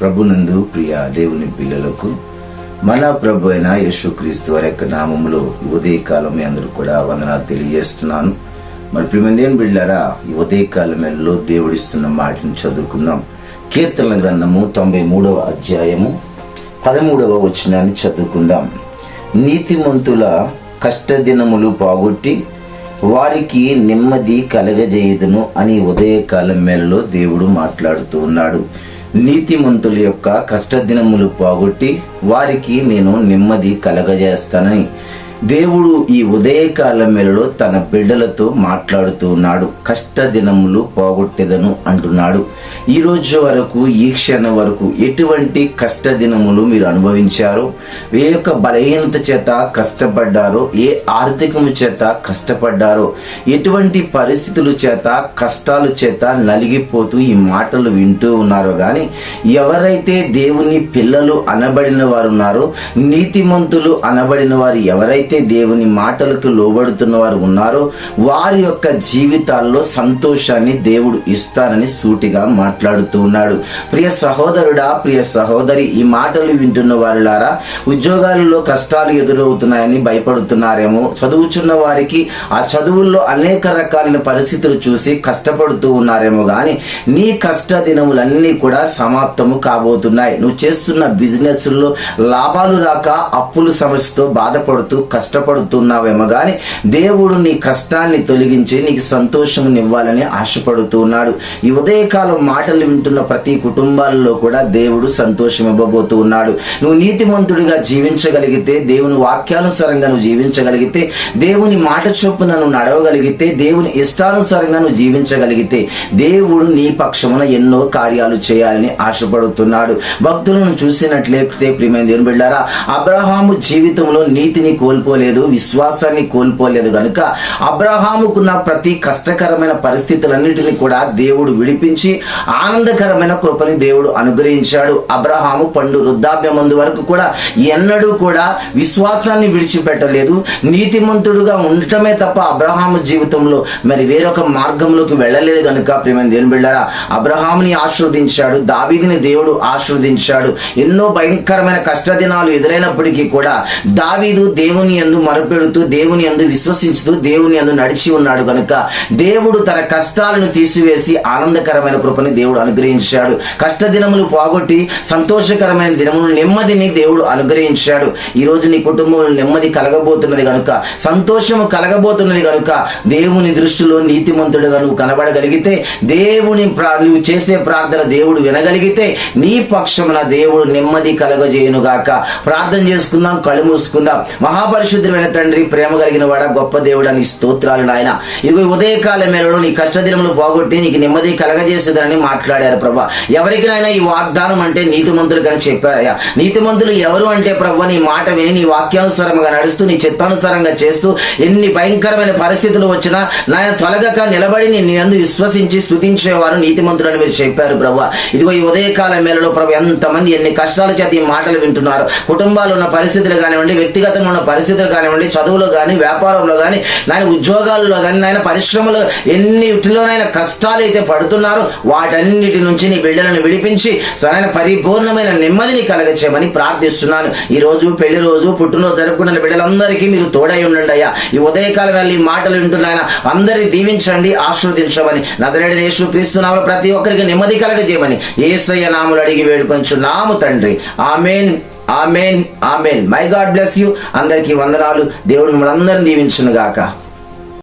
ప్రభునందు ప్రియ దేవుని పిల్లలకు మన ప్రభు అయిన యేసుక్రీస్తు వారి యొక్క నామంలో ఉదయకాలం మీ అందరూ కూడా వందనాలు తెలియజేస్తున్నాను. మరి ప్రిమందేని బిళ్ళారా ఉదయకాలం మేలలో దేవుడిస్తున్న మాటను చదువుకుందాం. కీర్తనల గ్రంథము తొంభై మూడవ అధ్యాయము పదమూడవ వచనాన్ని చదువుకుందాం. నీతిమంతుల కష్టదినములు పోగొట్టి వారికి నెమ్మది కలగజేయదును అని ఉదయకాలం మేలలో దేవుడు మాట్లాడుతూ ఉన్నాడు. నీతిమంతుల యొక్క కష్టదినములు పోగొట్టి వారికి నేను నెమ్మది కలగజేస్తానని. దేవుడు ఈ ఉదయకాలం మేలలో తన బిడ్డలతో మాట్లాడుతూ ఉన్నాడు. కష్ట దినములు పోగొట్టెదను అంటున్నాడు. ఈ రోజు వరకు ఈ క్షణం వరకు ఎటువంటి కష్ట దినములు మీరు అనుభవించారో ఏ యొక్క బలహీనత చేత కష్టపడ్డారో ఏ ఆర్థికము చేత కష్టపడ్డారో ఎటువంటి పరిస్థితుల చేత కష్టాలు చేత నలిగిపోతూ ఈ మాటలు వింటూ ఉన్నారో గాని ఎవరైతే దేవుని పిల్లలు అనబడిన వారు ఉన్నారో నీతిమంతులు అనబడిన వారు ఎవరైతే దేవుని మాటలకు లోబడుతున్న వారు ఉన్నారో వారి యొక్క జీవితాల్లో సంతోషాన్ని దేవుడు ఇస్తానని సూటిగా మాట్లాడుతూ ఉన్నాడు. ప్రియ సహోదరుడా ప్రియ సహోదరి ఈ మాటలు వింటున్న వారులారా ఉద్యోగాలలో కష్టాలు ఎదురవుతున్నాయని భయపడుతున్నారేమో చదువుచున్న వారికి ఆ చదువుల్లో అనేక రకాలైన పరిస్థితులు చూసి కష్టపడుతూ ఉన్నారేమో గాని నీ కష్ట దినములన్నీ కూడా సమాప్తము కాబోతున్నాయి. నువ్వు చేస్తున్న బిజినెస్లో లాభాలు రాక అప్పుల సమస్యతో బాధపడుతూ కష్టపడుతున్నావేమో కానీ దేవుడు నీ కష్టాన్ని తొలగించి నీకు సంతోషమునివ్వాలని ఆశపడుతూ ఆశపడుతున్నాడు. ఈ ఉదయకాలం మాటలు వింటున్న ప్రతి కుటుంబాలలో కూడా దేవుడు సంతోషం ఇవ్వబోతూ ఉన్నాడు. నువ్వు నీతిమంతుడిగా జీవించగలిగితే దేవుని వాక్యానుసారంగా నువ్వు జీవించగలిగితే దేవుని మాట చొప్పున నువ్వు నడవగలిగితే దేవుని ఇష్టానుసారంగా నువ్వు జీవించగలిగితే దేవుడు నీ పక్షమున ఎన్నో కార్యాలు చేయాలని ఆశపడుతున్నాడు. భక్తులను చూసినట్లయితే ప్రియమైన దేవుని బిడ్డారా అబ్రహాము జీవితంలో నీతిని కోల్పో కోల్పోలేదు విశ్వాసాన్ని కోల్పోలేదు. గనుక అబ్రహాముకున్న ప్రతి కష్టకరమైన పరిస్థితులన్నిటిని కూడా దేవుడు విడిపించి ఆనందకరమైన కృపని దేవుడు అనుగ్రహించాడు. అబ్రహాము పండు వృద్ధాప్యమందు వరకు కూడా ఎన్నడూ కూడా విశ్వాసాన్ని విడిచిపెట్టలేదు. నీతిమంతుడుగా ఉండటమే తప్ప అబ్రహాము జీవితంలో మరి వేరొక మార్గంలోకి వెళ్ళలేదు గనుక ప్రేమ దేని బిళ్ళారా అబ్రహాముని ఆశీర్వదించాడు దావీదిని దేవుడు ఆశీర్వదించాడు. ఎన్నో భయంకరమైన కష్టదినాలు ఎదురైనప్పటికీ కూడా దావీదు దేవుని ఎందు మరపెడుతూ దేవుని ఎందు విశ్వసించుతూ దేవుని ఎందు నడిచి ఉన్నాడు గనుక దేవుడు తన కష్టాలను తీసివేసి ఆనందకరమైన కృపని దేవుడు అనుగ్రహించాడు. కష్ట దినములు పోగొట్టి సంతోషకరమైన దినములు నెమ్మదిని దేవుడు అనుగ్రహించాడు. ఈ రోజు నీ కుటుంబంలో నెమ్మది కలగబోతున్నది గనుక సంతోషము కలగబోతున్నది గనుక దేవుని దృష్టిలో నీతిమంతుడుగా నువ్వు కనబడగలిగితే దేవుని నువ్వు చేసే ప్రార్థన దేవుడు వినగలిగితే నీ పక్షమున దేవుడు నెమ్మది కలగజేయును గాక ప్రార్థన చేసుకుందాం కళ్ళు మూసుకుందాం. పరిశుద్ధమైన తండ్రి ప్రేమ కలిగిన వాడ గొప్ప దేవుడు అని స్తోత్రాలు నాయన. ఇదిగో ఉదయకాల మేరలో నీ కష్టదినములు పోగొట్టి నీకు నెమ్మది కలగజేసేదని మాట్లాడారు ప్రభా. ఎవరికి నాయన ఈ వాగ్దానం అంటే నీతిమంతులు కానీ చెప్పారయ్యా. నీతిమంతులు ఎవరు అంటే ప్రభా నీ మాట విని నీ వాక్యానుసారంగా నడుస్తూ నీ చిత్తానుసారంగా చేస్తూ ఎన్ని భయంకరమైన పరిస్థితులు వచ్చినా నాయన తొలగక నిలబడి నీ అందు విశ్వసించి స్తుతించేవారు అని మీరు చెప్పారు ప్రభా. ఇదిగో ఈ ఉదయకాల మేలలో ప్రభు ఎంతమంది ఎన్ని కష్టాల చేత ఈ మాటలు వింటున్నారు. కుటుంబాలు ఉన్న పరిస్థితులు కానివ్వండి వ్యక్తిగతంగా ఉన్న పరిస్థితులు కానివ్వండి చదువులో కానీ వ్యాపారంలో కానీ నాయన ఉద్యోగాల్లో కానీ నాయన పరిశ్రమలు ఎన్నిటిలోనైనా కష్టాలు అయితే పడుతున్నారో వాటన్నిటి నుంచి నీ బిడ్డలను విడిపించి సరైన పరిపూర్ణమైన నెమ్మదిని కలగచేయమని ప్రార్థిస్తున్నాను. ఈ రోజు పెళ్ళి రోజు పుట్టినరోజు జరుపుకున్న బిడ్డలందరికీ మీరు తోడై ఉండండి అయ్యా. ఈ ఉదయకాలం వెళ్ళి ఈ మాటలు వింటున్నాయన అందరి దీవించండి ఆశీర్వదించమని నజరేడు యేసు క్రీస్తునామ ప్రతి ఒక్కరికి నెమ్మది కలగజేయమని ఏసయ్య నాములు అడిగి వేడుకొంచు నాము తండ్రి. Amen. Amen amen. My God bless you. అందరికీ వందనాలు. దేవుడు మిమ్మల్ని అందరిని దీవించును గాక